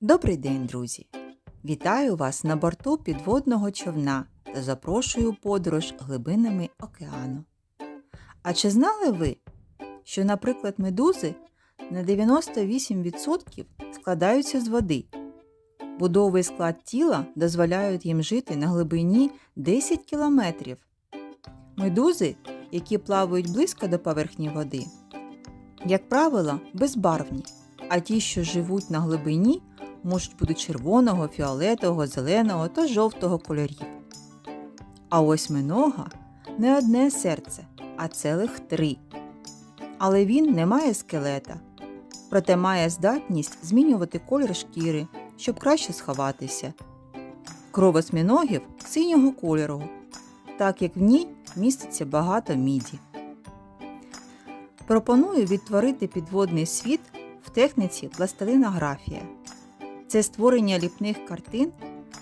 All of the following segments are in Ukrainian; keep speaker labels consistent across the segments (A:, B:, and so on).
A: Добрий день, друзі! Вітаю вас на борту підводного човна та запрошую подорож глибинами океану. А чи знали ви, що, наприклад, медузи на 98% складаються з води? Будовий склад тіла дозволяють їм жити на глибині 10 кілометрів. Медузи, які плавають близько до поверхні води, як правило, безбарвні, а ті, що живуть на глибині, можуть бути червоного, фіолетового, зеленого та жовтого кольорів. А осьминога не одне серце, а цілих три. Але він не має скелета, проте має здатність змінювати колір шкіри, щоб краще сховатися. Кров осьминогів синього кольору, так як в ній міститься багато міді. Пропоную відтворити підводний світ в техніці пластилинографія. Це створення ліпних картин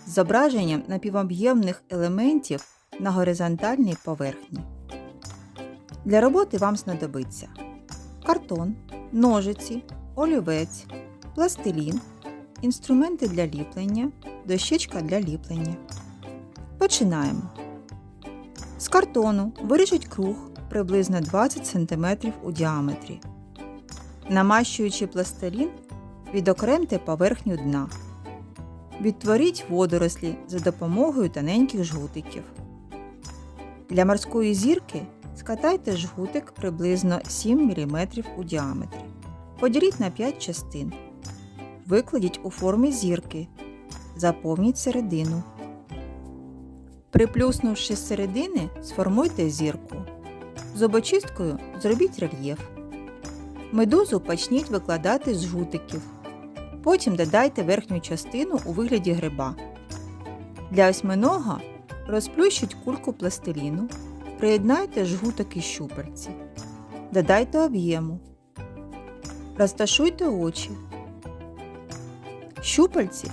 A: з зображенням напівоб'ємних елементів на горизонтальній поверхні. Для роботи вам знадобиться картон, ножиці, олівець, пластилін, інструменти для ліплення, дощечка для ліплення. Починаємо. З картону виріжіть круг приблизно 20 см у діаметрі. Намащуючи пластилін, відокремте поверхню дна. Відтворіть водорослі за допомогою тоненьких жгутиків. Для морської зірки скатайте жгутик приблизно 7 мм у діаметрі. Поділіть на 5 частин. Викладіть у формі зірки. Заповніть середину. Приплюснувши з середини, сформуйте зірку. Зубочисткою зробіть рельєф. Медузу почніть викладати з жгутиків. Потім додайте верхню частину у вигляді гриба. Для осьминога розплющіть кульку пластиліну, приєднайте жгутики щупальці. Додайте об'єму. Розташуйте очі. Щупальці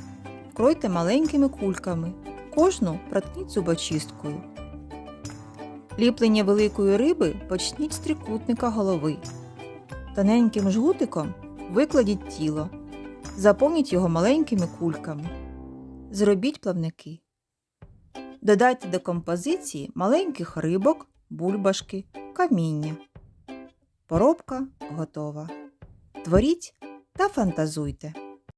A: вкройте маленькими кульками. Кожну проткніть зубочисткою. Ліплення великої риби почніть з трикутника голови. Тоненьким жгутиком викладіть тіло. Заповніть його маленькими кульками. Зробіть плавники. Додайте до композиції маленьких рибок, бульбашки, каміння. Поробка готова. Творіть та фантазуйте.